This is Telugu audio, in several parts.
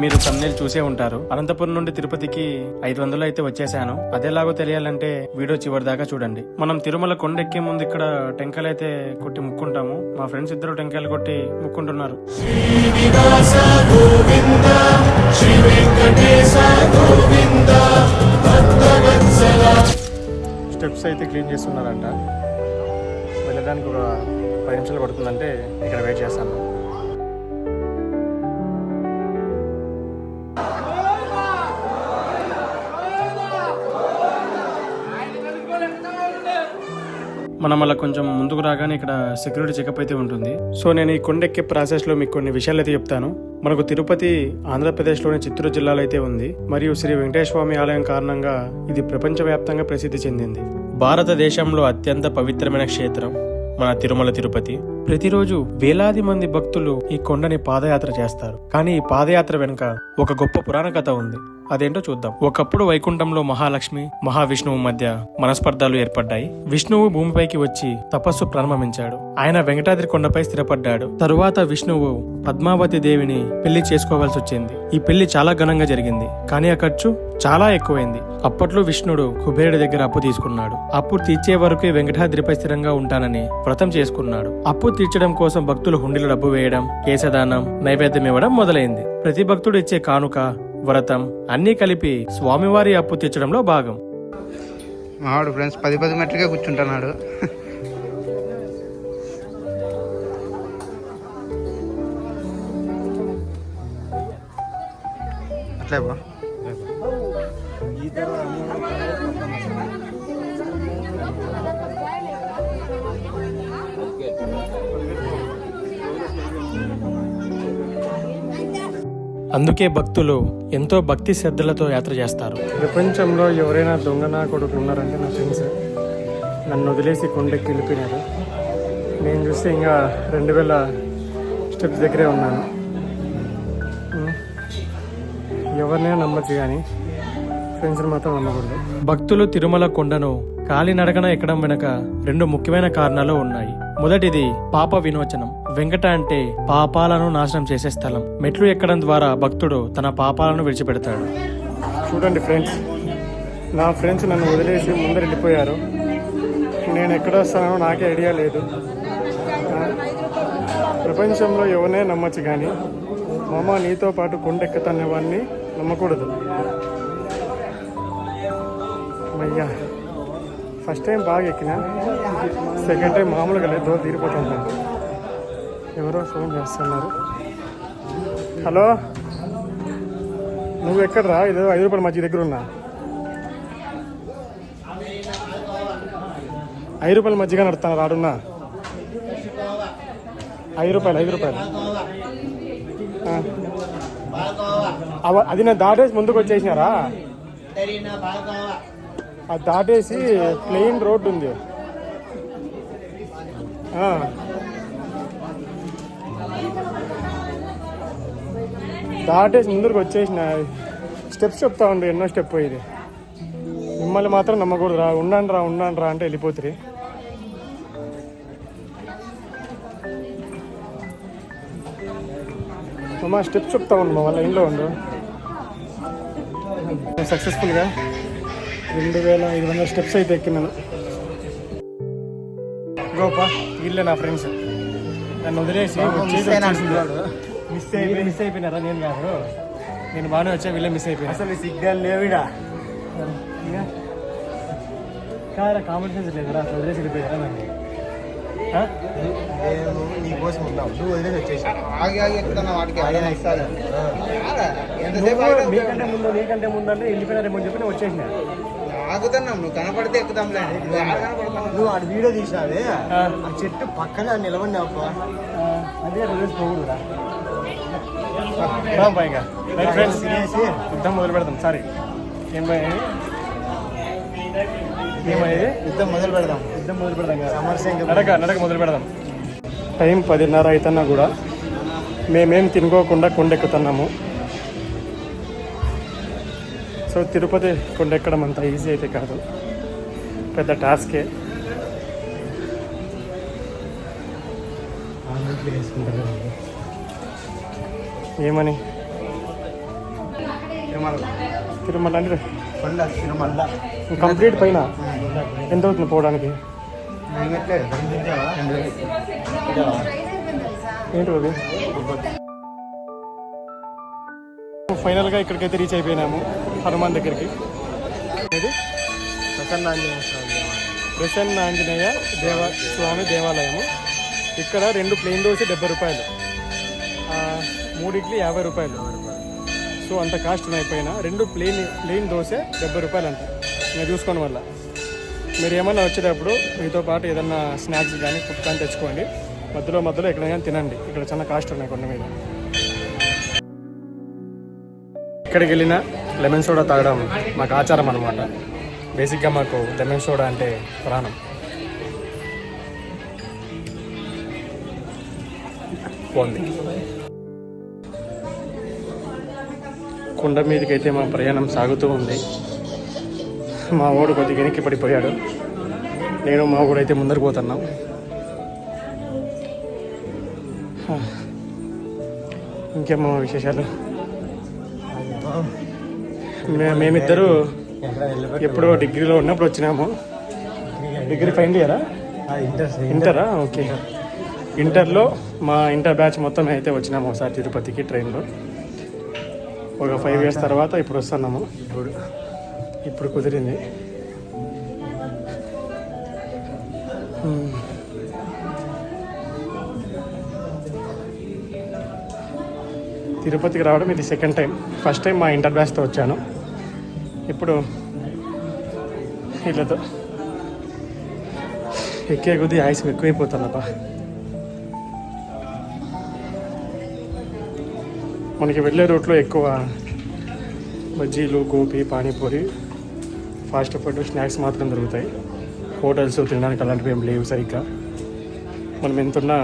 మీరు తమ్నేల్ చూసే ఉంటారు. అనంతపురం నుండి తిరుపతికి ఐదు వందలు అయితే వచ్చేసాను అదేలాగో తెలియాలంటే వీడియో చివరి దాకా చూడండి. మనం తిరుమల కొండ ఎక్కే ముందు ఇక్కడ టెంకాయలు అయితే కొట్టి ముక్కుంటాము. మా ఫ్రెండ్స్ ఇద్దరు టెంకాయలు కొట్టి ముక్కుంటున్నారు. స్టెప్స్ అయితే క్లీన్ చేస్తున్నారంట. వెళ్ళడానికి ఒక పది నిమిషాలు పడుతుందంటే ఇక్కడ వెయిట్ చేస్తాను. మనం అలా కొంచెం ముందుకు రాగానే ఇక్కడ సెక్యూరిటీ చెకప్ అయితే ఉంటుంది. సో నేను ఈ కొండెక్కే ప్రాసెస్లో ప్రాసెస్లో మీకు కొన్ని విషయాలు అయితే చెప్తాను. మనకు తిరుపతి ఆంధ్రప్రదేశ్లోని చిత్తూరు జిల్లాలో అయితే ఉంది. మరియు శ్రీ వెంకటేశ్వర స్వామి ఆలయం కారణంగా ఇది ప్రపంచవ్యాప్తంగా ప్రసిద్ధి చెందింది. భారతదేశంలో అత్యంత పవిత్రమైన క్షేత్రం మన తిరుమల తిరుపతి. ప్రతిరోజు వేలాది మంది భక్తులు ఈ కొండని పాదయాత్ర చేస్తారు. కానీ ఈ పాదయాత్ర వెనుక ఒక గొప్ప పురాణ కథ ఉంది. అదేంటో చూద్దాం. ఒకప్పుడు వైకుంఠంలో మహాలక్ష్మి మహావిష్ణువు మధ్య మనస్పర్ధాలు ఏర్పడ్డాయి. విష్ణువు భూమిపైకి వచ్చి తపస్సు ప్రారంభించాడు. ఆయన వెంకటాద్రి కొండపై స్థిరపడ్డాడు. తరువాత విష్ణువు పద్మావతి దేవిని పెళ్ళి చేసుకోవాల్సి వచ్చింది. ఈ పెళ్ళి చాలా ఘనంగా జరిగింది. కానీ ఆ ఖర్చు చాలా ఎక్కువైంది. అప్పట్లో విష్ణుడు కుబేరుడి దగ్గర అప్పు తీసుకున్నాడు. అప్పు తీర్చే వరకే వెంకటాద్రిపై స్థిరంగా ఉంటానని వ్రతం చేసుకున్నాడు. అప్పు తీర్చడం కోసం భక్తులు హుండీలో డబ్బు వేయడం కేశదానం నైవేద్యం ఇవ్వడం మొదలైంది. ప్రతి భక్తుడు ఇచ్చే కానుక వ్రతం అన్నీ కలిపి స్వామివారి అప్పు తీర్చడంలో భాగం. మావాడు ఫ్రెండ్స్ పది పది మెట్లకే కూర్చుంటున్నాడు. అట్లే బా అందుకే భక్తులు ఎంతో భక్తి శ్రద్ధలతో యాత్ర చేస్తారు. ప్రపంచంలో ఎవరైనా దొంగ నా కొడుకు ఉన్నారంటే నా ఫ్రెండ్స్ నన్ను వదిలేసి కొండెక్కి వెళ్ళిపోయినారు. నేను చూస్తే ఇంకా రెండు వేల స్టెప్స్ దగ్గరే ఉన్నాను. ఎవరినైనా నమ్మచ్చు కానీ ఫ్రెండ్స్ని మాత్రం నమ్మకూడదు. భక్తులు తిరుమల కొండను కాలినడకన ఎక్కడం వెనక రెండు ముఖ్యమైన కారణాలు ఉన్నాయి. మొదటిది పాప విమోచనం వెంకట అంటే పాపాలను నాశనం చేసే స్థలం. మెట్లు ఎక్కడం ద్వారా భక్తుడు తన పాపాలను విడిచిపెడతాడు. చూడండి ఫ్రెండ్స్ నా ఫ్రెండ్స్ నన్ను వదిలేసి ముందర వెళ్ళిపోయారు. నేను ఎక్కడ వస్తానో నాకే ఐడియా లేదు. ప్రపంచంలో ఎవరినే నమ్మచ్చు కానీ మామ నీతో పాటు కొండెక్కుతానే వాడిని నమ్మకూడదు. అయ్యా. ఫస్ట్ టైం బాగా ఎక్కిన సెకండ్ టైం మామూలుగా లేదు దూరం తీరిపోతుంది ఎవరో ఫోన్ చేస్తున్నారు. హలో? నువ్వు ఎక్కడరా? ఇదో ఐదు రూపాయలు మధ్య దగ్గర ఉన్నా. ఐదు రూపాయల మధ్యగా నడుస్తాను రాడున్నా. ఐదు రూపాయలు ఐదు రూపాయలు అవ- అది నేను దాటేసి ముందుకు వచ్చేసినారా? అది దాటేసి ప్లెయిన్ రోడ్డు ఉంది. దాటేసి ముందుకు వచ్చేసిన. స్టెప్స్ చెప్తా ఉండే ఎన్నో స్టెప్ ఇది మిమ్మల్ని మాత్రం నమ్మకూడదు రా ఉండండి రా ఉండండి రా అంటే వెళ్ళిపోతుంది మా స్టెప్స్ చెప్తా ఉండు మా వాళ్ళ ఇంట్లో ఉండు. సక్సెస్ఫుల్గా రెండు వేల ఐదు వందల స్టెప్స్ అయితే ఎక్కినాను. గోపా వీళ్ళే నా ఫ్రెండ్స్ నన్ను వదిలేసి మిస్ అయిపోయి మిస్ అయిపోయినారా? నేను కాదు. నేను బాగానే వచ్చా వీళ్ళే మిస్ అయిపోయినా అసలు సిగ్నల్ లేవిడా? కాదా కామన్ సెన్స్ లేదురా అసలు వదిలేసి వెళ్ళిపోయారా నన్ను? నేను నీ కోసం ఉన్నావు నువ్వు వదిలేసి వచ్చేసా ఆగి ఆగి ఎక్కుతున్నా వాటికి ఆయన ఇస్తాను? నీకంటే ముందు నీకంటే ముందు అంటే వెళ్ళిపోయినారేమో అని చెప్పి నేను వచ్చేసిన. ఆగుతున్నాం నువ్వు కనపడితే ఎక్కుదాంలే. నువ్వు ఆడ కనపడుతున్నావు నువ్వు ఆడ వీడియో తీసావే ఆ. ఆ చెట్టు పక్కన నిలబడి అదే పోకూడదురా రామ్ పైగా. ఫ్రెండ్స్ యుద్ధం మొదలు పెడదాం. సారీ. ఏం ఏమయ్యేది యుద్ధం మొదలు పెడదాం. యుద్ధం మొదలు పెడదాం సమరసింగం నడక నడక మొదలు పెడదాం. టైం పదిన్నర అవుతున్నా కూడా మేమేం తినుకోకుండా కొండెక్కుతున్నాము. సో తిరుపతి కొండెక్కడం అంత ఈజీ అయితే కాదు. పెద్ద టాస్కే ఏమని? తిరుమల అంటే? కొండ కంప్లీట్ పైన? ఎంత అవుతుంది పోవడానికి? ఏంటి అది ఫైనల్గా ఇక్కడికైతే రీచ్ అయిపోయినాము. హనుమాన్ దగ్గరికి. ఇది ప్రసన్న ఆంజనేయ స్వామి ప్రసన్న ఆంజనేయ దేవ స్వామి దేవాలయము. ఇక్కడ రెండు ప్లేన్ దోశ డెబ్బై రూపాయలు. ఆ, మూడు ఇడ్లీ యాభై రూపాయలు. సో అంత కాస్ట్ అయిపోయినా రెండు ప్లేన్ ప్లేన్ దోశ డెబ్బై రూపాయలు అంట నేను చూసుకోవడం వల్ల మీరు ఏమైనా వచ్చేటప్పుడు మీతో పాటు ఏదన్నా స్నాక్స్ కానీ ఫుడ్ కానీ తెచ్చుకోండి. మధ్యలో మధ్యలో ఎక్కడైనా తినండి. ఇక్కడ చాలా కాస్ట్ ఉన్నాయి కొండ మీద. ఎక్కడికి వెళ్ళినా లెమన్ సోడా తాగడం మాకు ఆచారం అనమాట బేసిక్గా మాకు లెమన్ సోడా అంటే ప్రాణం. పోంది కొండ మీదకి అయితే మా ప్రయాణం సాగుతూ ఉంది. మా ఓడు కొద్దిగా వెనక్కి పడిపోయాడు. నేను మా ఊడు అయితే ముందరు పోతున్నాం. ఇంకేమో విశేషాలు? మేమిద్దరూ ఎప్పుడో డిగ్రీలో ఉన్నప్పుడు వచ్చినాము. డిగ్రీ ఫైనల్ ఇయరా? ఇంటర్? ఇంటరా ఓకే. ఇంటర్లో మా ఇంటర్ బ్యాచ్ మొత్తం అయితే వచ్చినాము ఒకసారి తిరుపతికి ట్రైన్లో. ఒక ఫైవ్ ఇయర్స్ తర్వాత ఇప్పుడు వస్తున్నాము. ఇప్పుడు ఇప్పుడు కుదిరింది తిరుపతికి రావడం ఇది సెకండ్ టైం ఫస్ట్ టైం మా ఇంటర్ బ్యాచ్తో వచ్చాను. ఇప్పుడు వీళ్ళతో ఎక్కే కొద్దీ ఆయుసం ఎక్కువైపోతుందప్ప మనకి వెళ్ళే రూట్లో ఎక్కువ బజ్జీలు gobi panipuri fast food snacks మాత్రం దొరుకుతాయి. హోటల్స్ తినడానికి అలాంటివి ఏం లేవు సరిగ్గా. మనం ఎంతున్నా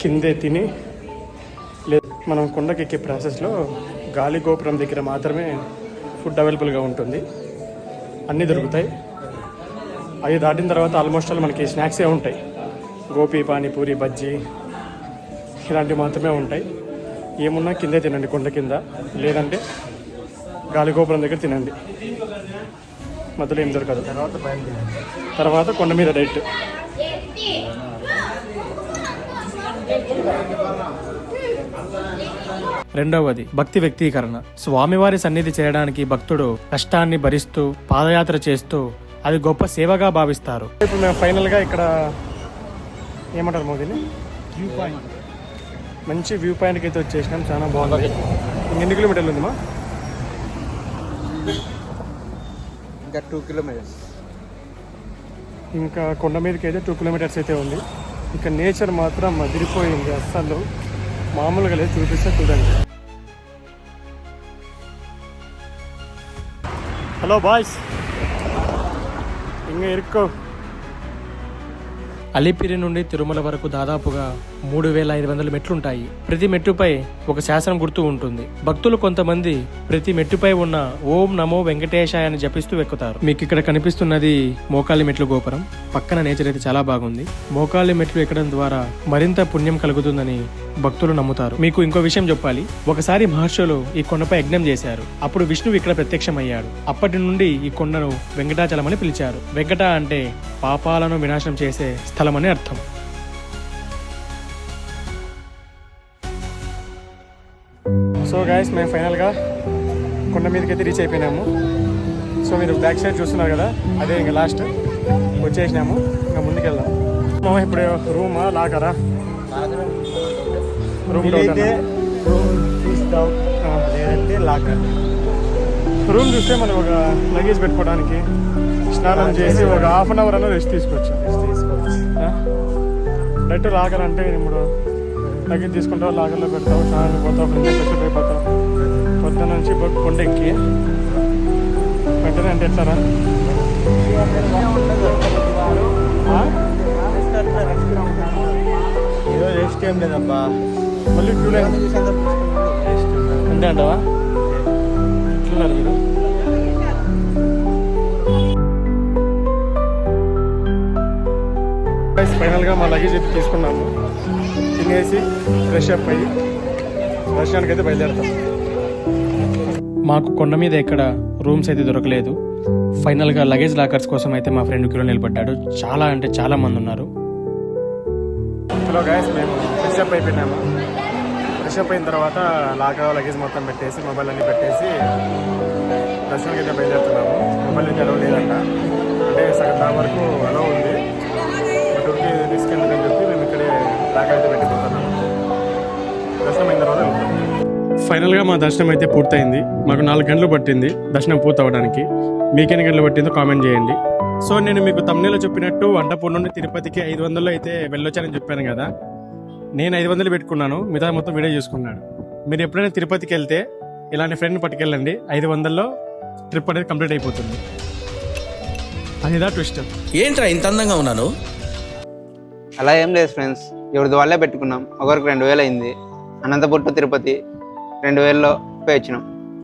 కిందే తిని మనం కొండకి ఎక్కే ప్రాసెస్లో గాలి గోపురం దగ్గర మాత్రమే ఫుడ్ అవైలబుల్గా ఉంటుంది. అన్నీ దొరుకుతాయి. అవి దాటిన తర్వాత ఆల్మోస్ట్ ఆల్ మనకి స్నాక్సే ఉంటాయి. గోపి పానీపూరి బజ్జీ ఇలాంటివి మాత్రమే ఉంటాయి. ఏమున్నా కిందే తినండి కొండ కింద. లేదంటే గాలిగోపురం దగ్గర తినండి. మధ్యలో ఏం దొరకదు. తర్వాత తర్వాత కొండ మీద డైట్. రెండవది భక్తి వ్యక్తీకరణ. స్వామివారి సన్నిధి చేయడానికి భక్తుడు కష్టాన్ని భరిస్తూ పాదయాత్ర చేస్తూ అది గొప్ప సేవగా భావిస్తారు. ఇప్పుడు మేము ఫైనల్గా ఇక్కడ ఏమంటారు మోదీని? వ్యూ పాయింట్ మంచి వ్యూ పాయింట్కి అయితే వచ్చేసినాం చాలా బాగుంది. ఎన్ని కిలోమీటర్లు ఉందిమా? ఇంకా టూ కిలోమీటర్స్ ఇంకా కొండ మీదకి అయితే టూ కిలోమీటర్స్ అయితే ఉంది. ఇంకా నేచర్ మాత్రం అదిరిపోయింది అస్సలు. మామూలుగా లేదు చూపిస్తే చూడండి. ஹலோ பாய்ஸ் ఇంక இருக்கோ అలిపిరి నుండి తిరుమల వరకు దాదాపుగా మూడు వేల ఐదు వందల మెట్లుంటాయి. ప్రతి మెట్టుపై ఒక శాసనం గుర్తు ఉంటుంది. భక్తులు కొంతమంది ప్రతి మెట్టుపై ఉన్న ఓం నమో వెంకటేశాయ అని జపిస్తూ ఎక్కుతారు. మీకు ఇక్కడ కనిపిస్తున్నది మోకాలి మెట్లు గోపురం. పక్కన నేచర్ అయితే చాలా బాగుంది. మోకాలి మెట్లు ఎక్కడం ద్వారా మరింత పుణ్యం కలుగుతుందని భక్తులు నమ్ముతారు. మీకు ఇంకో విషయం చెప్పాలి. ఒకసారి మహర్షులు ఈ కొండపై యజ్ఞం చేశారు. అప్పుడు విష్ణువు ఇక్కడ ప్రత్యక్షమయ్యాడు. అప్పటి నుండి ఈ కొండను వెంకటాచలం అని పిలిచారు. వెంకట అంటే పాపాలను వినాశనం చేసే స్థలమని అర్థం. సో గాయస్ మేము ఫైనల్గా కొండ మీదకి అయితే రీచ్ అయిపోయినాము సో మీరు బ్యాక్ సైడ్ చూస్తున్నారు కదా అదే ఇంకా లాస్ట్ వచ్చేసినాము. ఇంకా ముందుకెళ్దాం. మామ ఇప్పుడు రూమా లాకరా రూమ్ లేదంటే లాకర్ రూమ్ చూస్తే మనం ఒక లగేజ్ పెట్టుకోవడానికి స్నానం చేసి ఒక హాఫ్ అన్ అవర్ అన్న రెస్ట్ తీసుకోవచ్చు తీసుకోవచ్చు డైరెక్ట్ లాకర్ అంటే ఇప్పుడు లగేజ్ తీసుకుంటావు లాకర్లో పెడతావు స్నానం పోతావు ఫ్రెండ్స్ ఫ్రెష్ అయిపోతావు పొద్దున్న నుంచి కొండ ఎక్కి వెంటనే అంటే ఎట్లారా? ఈరోజు రెస్ట్ ఏం లేదబ్బా. మళ్ళీ క్యూ లైన్. అంతే అంటావా? ఎట్లున్నారు మీరు? ఫైనల్గా మా లగేజ్ అయితే తీసుకున్నాము. తినేసి ఫ్రెష్ అప్ అయ్యి దర్శనానికి అయితే బయలుదేరుతాం. మాకు కొండ మీద ఎక్కడ రూమ్స్ అయితే దొరకలేదు. ఫైనల్గా లగేజ్ లాకర్స్ కోసం అయితే మా ఫ్రెండ్ కిలో నిలబడ్డాడు. చాలా అంటే చాలా మంది ఉన్నారు. హలో గైస్ మేము ఫ్రెష్ అప్ అయిపోయినాము. ఫ్రెష్ అప్ అయిన తర్వాత లాగా లగేజ్ మొత్తం పెట్టేసి మొబైల్ అన్ని పెట్టేసి దర్శనానికి అయితే బయలుదేరుతున్నాము. మొబైల్ అయితే అలవ్ లేదంట అంటే సగం వరకు అలవ్ ఫైనల్గా మా దర్శనం అయితే పూర్తయింది. మాకు నాలుగు గంటలు పట్టింది దర్శనం పూర్తవడానికి. మీకెన్ని గంటలు పట్టిందో కామెంట్ చేయండి. సో నేను మీకు తమ్నేలో చెప్పినట్టు వంటపూర్ నుండి తిరుపతికి ఐదు వందల్లో అయితే వెళ్ళొచ్చానని చెప్పాను కదా. నేను ఐదు వందలు పెట్టుకున్నాను. మిగతా మొత్తం వీడియో చూసుకున్నాడు. మీరు ఎప్పుడైనా తిరుపతికి వెళ్తే ఇలాంటి ఫ్రెండ్ పట్టుకెళ్ళండి. ఐదు వందల్లో ట్రిప్ అనేది కంప్లీట్ అయిపోతుంది. అదిదా ట్విస్ట్ ఏంట్రా ఇంత అందంగా ఉన్నాను? అలా ఏం లేదు ఫ్రెండ్స్ ఎవరిది వాళ్ళే పెట్టుకున్నాం. ఒకరికి రెండు వేలు అయింది. అనంతపురం తిరుపతి. రెండు వేలలో పోయి వచ్చినాం